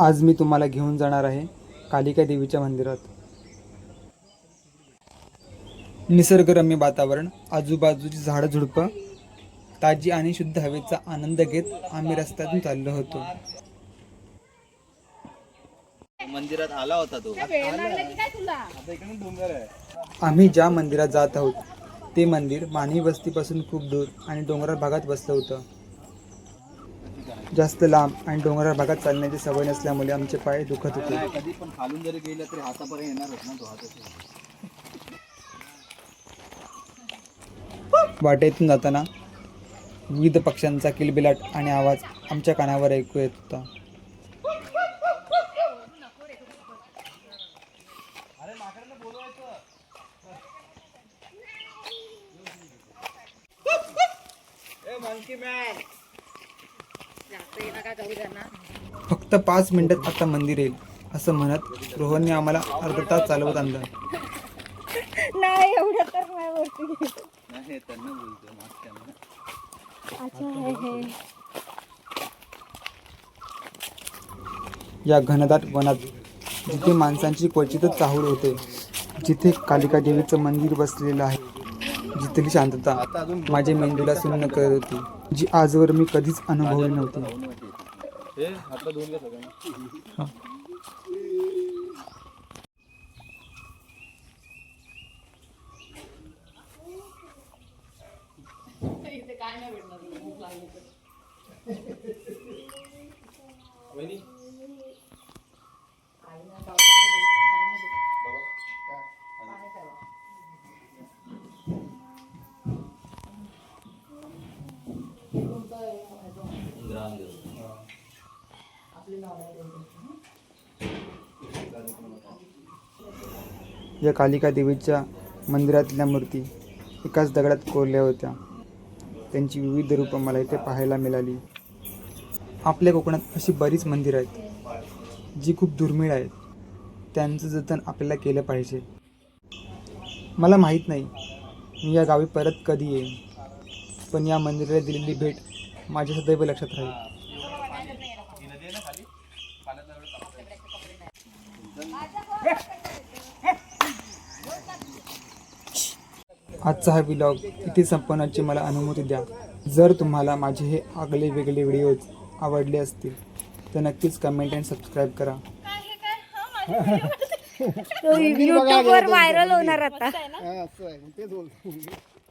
आज मी तुम्हाला घेऊन जाणार आहे कालिका देवीच्या मंदिरात. निसर्गरम्य वातावरण आजूबाजूची झाडं झुडपं ताजी आणि शुद्ध हवेचा आनंद घेत आम्ही रस्त्यातून चाललो होतो. मंदिरात आला होता तो. आम्ही ज्या मंदिरात जात आहोत ते मंदिर मानवी वस्तीपासून खूप दूर आणि डोंगराळ भागात बसलं होतं. जास्त लांब आणि डोंगराळ भागात चालण्याची सवय नसल्यामुळे आमचे पाय दुखत होते. कधी पण खालून जरी गेलं तरी हातापर्यंत येणारच ना तो हाताच्या वाटेतून जाताना विविध पक्ष्यांचा किलबिलाट आणि आवाज आमच्या कानावर ऐकू येत होता. फक्त पाच मिनिटात आता मंदिर येईल असं म्हणत रोहनने आम्हाला अर्धा तास चालवत आणलं. नाही एवढं तर नाही बोलतो. हे हे. या घनदाट वनात जिथे माणसांची क्वचितच चाहूल होते जिथे कालिका देवीचं मंदिर बसलेलं आहे जिथली शांतता माझ्या मेंदूला सुन्न करत होती जी आजवर मी कधीच अनुभवली नव्हती. हे हातला धुवून घ्या सगळ्यांना या कालिका देवीच्या मंदिरातल्या मूर्ती एकाच दगडात कोरल्या होत्या. त्यांची विविध रूपं मला इथे पाहायला मिळाली. आपल्या कोकणात अशी बरीच मंदिरं आहेत जी खूप दुर्मिळ आहेत. त्यांचं जतन आपल्याला केलं पाहिजे. मला माहीत नाही मी या गावी परत कधी येईन. पण या मंदिराला दिलेली भेट माझ्या सदैव लक्षात राहील. आजचा हा व्लॉग इथे संपवण्याची मला अनुमती द्या. जर तुम्हाला माझे हे आगळे वेगळे व्हिडिओज आवडले असतील तर नक्कीच कमेंट आणि सबस्क्राईब करा. तो व्हायरल होणार आता.